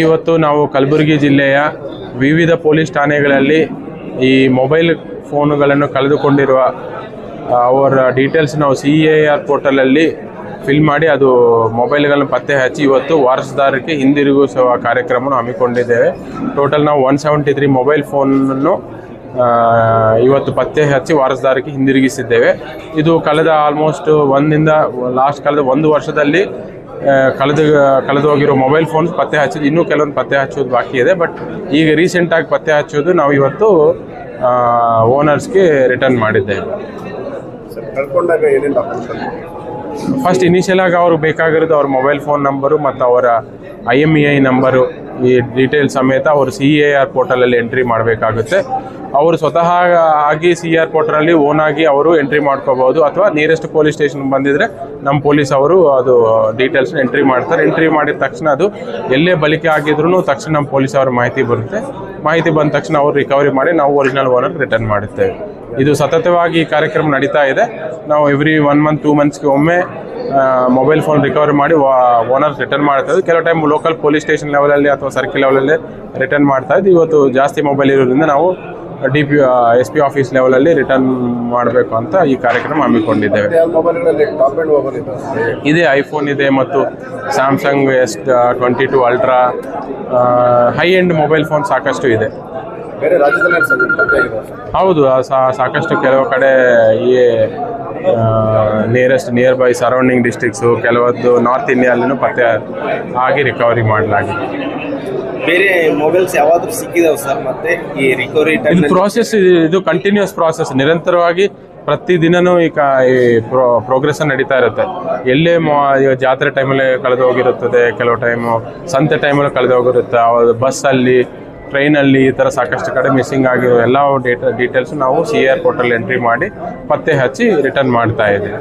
ಇವತ್ತು ನಾವು ಕಲಬುರಗಿ ಜಿಲ್ಲೆಯ ವಿವಿಧ ಪೊಲೀಸ್ ಠಾಣೆಗಳಲ್ಲಿ ಈ ಮೊಬೈಲ್ ಫೋನುಗಳನ್ನು ಕಳೆದುಕೊಂಡಿರುವ ಅವರ ಡೀಟೇಲ್ಸ್ ನಾವು ಸಿ ಎ ಆರ್ ಪೋರ್ಟಲಲ್ಲಿ ಫಿಲ್ ಮಾಡಿ ಅದು ಮೊಬೈಲ್ಗಳನ್ನು ಪತ್ತೆ ಹಚ್ಚಿ ಇವತ್ತು ವಾರಸದಾರಕ್ಕೆ ಹಿಂದಿರುಗಿಸುವ ಕಾರ್ಯಕ್ರಮವನ್ನು ಹಮ್ಮಿಕೊಂಡಿದ್ದೇವೆ. ಟೋಟಲ್ ನಾವು ಒನ್ ಸೆವೆಂಟಿ ತ್ರೀ ಮೊಬೈಲ್ ಫೋನನ್ನು ಇವತ್ತು ಪತ್ತೆ ಹಚ್ಚಿ ವಾರಸದಾರಕ್ಕೆ ಹಿಂದಿರುಗಿಸಿದ್ದೇವೆ. ಇದು ಕಳೆದ ಆಲ್ಮೋಸ್ಟ್ ಒಂದಿಂದ ಲಾಸ್ಟ್ ಕಳೆದ ಒಂದು ವರ್ಷದಲ್ಲಿ ಕಳೆದು ಕಳೆದು ಹೋಗಿರೋ ಮೊಬೈಲ್ ಫೋನ್ಸ್ ಪತ್ತೆ ಹಚ್ಚೋದು ಇನ್ನೂ ಕೆಲವೊಂದು ಪತ್ತೆ ಹಚ್ಚೋದು ಬಾಕಿ ಇದೆ ಬಟ್ ಈಗ ರೀಸೆಂಟಾಗಿ ಪತ್ತೆ ಹಚ್ಚೋದು ನಾವು ಇವತ್ತು ಓನರ್ಸ್ಗೆ ರಿಟರ್ನ್ ಮಾಡಿದ್ದೇವೆ. ಫಸ್ಟ್ ಇನಿಷಿಯಲ್ ಆಗಿ ಅವ್ರು ಬೇಕಾಗಿರೋದು ಅವ್ರ ಮೊಬೈಲ್ ಫೋನ್ ನಂಬರು ಮತ್ತು ಅವರ I M E I number ಈ ಡೀಟೇಲ್ ಸಮೇತ ಅವರು ಸಿ ಎ ಆರ್ ಪೋರ್ಟಲಲ್ಲಿ ಎಂಟ್ರಿ ಮಾಡಬೇಕಾಗುತ್ತೆ. ಅವರು ಸ್ವತಃ ಆಗಿ ಸಿ ಆರ್ ಪೋರ್ಟಲಲ್ಲಿ ಓನ್ ಆಗಿ ಅವರು ಎಂಟ್ರಿ ಮಾಡ್ಕೋಬಹುದು. ಅಥವಾ ನಿಯರೆಸ್ಟ್ ಪೊಲೀಸ್ ಸ್ಟೇಷನ್ ಬಂದಿದ್ರೆ ನಮ್ಮ ಪೊಲೀಸ್ ಅವರು ಅದು ಡೀಟೇಲ್ಸ್ನ ಎಂಟ್ರಿ ಮಾಡ್ತಾರೆ. ಎಂಟ್ರಿ ಮಾಡಿದ ತಕ್ಷಣ ಅದು ಎಲ್ಲೇ ಬಳಿಕೆ ಆಗಿದ್ರು ತಕ್ಷಣ ನಮ್ಮ ಪೊಲೀಸ್ ಅವ್ರ ಮಾಹಿತಿ ಬರುತ್ತೆ. ಮಾಹಿತಿ ಬಂದ ತಕ್ಷಣ ಅವರು ರಿಕವರಿ ಮಾಡಿ ನಾವು ಒರಿಜಿನಲ್ ಓನರ್ ರಿಟರ್ನ್ ಮಾಡುತ್ತೇವೆ. ಇದು ಸತತವಾಗಿ ಈ ಕಾರ್ಯಕ್ರಮ ನಡೀತಾ ಇದೆ. ನಾವು ಎವ್ರಿ ಒನ್ ಮಂತ್ ಟೂ ಮಂತ್ಸ್ಗೆ ಒಮ್ಮೆ ಮೊಬೈಲ್ ಫೋನ್ ರಿಕವರಿ ಮಾಡಿ ಓನರ್ಸ್ ರಿಟರ್ನ್ ಮಾಡ್ತಾ ಇದ್ದು ಕೆಲವು ಟೈಮ್ ಲೋಕಲ್ ಪೊಲೀಸ್ ಸ್ಟೇಷನ್ ಲೆವೆಲಲ್ಲಿ ಅಥವಾ ಸರ್ಕಿಲ್ ಲೆವೆಲಲ್ಲಿ ರಿಟರ್ನ್ ಮಾಡ್ತಾ ಇದ್ದು ಇವತ್ತು ಜಾಸ್ತಿ ಮೊಬೈಲ್ ಇರೋದ್ರಿಂದ ನಾವು D P S P office ಲೆವೆಲಲ್ಲಿ ರಿಟರ್ನ್ ಮಾಡಬೇಕು ಅಂತ ಈ ಕಾರ್ಯಕ್ರಮ ಹಮ್ಮಿಕೊಂಡಿದ್ದೇವೆ. ಇದೆ? ಐಫೋನ್ ಇದೆ ಮತ್ತು Samsung S twenty two ultra high end mobile phone ಸಾಕಷ್ಟು ಇದೆ. ಹೌದು ಸಾಕಷ್ಟು ಕೆಲವು ಕಡೆ ಈ nearest nearby surrounding districts ಕೆಲವೊಂದು ನಾರ್ತ್ ಇಂಡಿಯಾದಲ್ಲೂ ಪತ್ತೆ ಆಗಿ ರಿಕವರಿ ಮಾಡಲಾಗಿದೆ. ಬೇರೆ ಮೊಬೈಲ್ಸ್ ಯಾವಾದ್ರೂ ಸಿಕ್ಕಿದಾವ ಸರ್ ಮತ್ತೆ ಈ ರಿಕವರಿ ಇದು ಟೈಮ್ ಪ್ರಾಸೆಸ್ ಇದು ಕಂಟಿನ್ಯೂಸ್ ಪ್ರಾಸೆಸ್ ನಿರಂತರವಾಗಿ ಪ್ರತಿದಿನನೂ ಈ ಕಾ ಈ ಪ್ರೋ ಪ್ರೋಗ್ರೆಸ್ ನಡೀತಾ ಇರುತ್ತೆ. ಎಲ್ಲೇ ಮೊ ಜಾತ್ರೆ ಟೈಮಲ್ಲಿ ಕಳೆದು ಹೋಗಿರುತ್ತದೆ ಕೆಲವು ಟೈಮು ಸಂತೆ ಟೈಮಲ್ಲಿ ಕಳೆದು ಹೋಗಿರುತ್ತೆ ಬಸ್ಸಲ್ಲಿ ಟ್ರೈನಲ್ಲಿ ಈ ಥರ ಸಾಕಷ್ಟು ಕಡೆ ಮಿಸ್ಸಿಂಗ್ ಆಗಿರೋ ಎಲ್ಲ ಡೇಟಾ ಡೀಟೇಲ್ಸ್ ನಾವು ಸಿ ಆರ್ ಪೋರ್ಟಲ್ ಎಂಟ್ರಿ ಮಾಡಿ ಪತ್ತೆ ಹಚ್ಚಿ ರಿಟರ್ನ್ ಮಾಡ್ತಾ ಇದ್ದೀವಿ.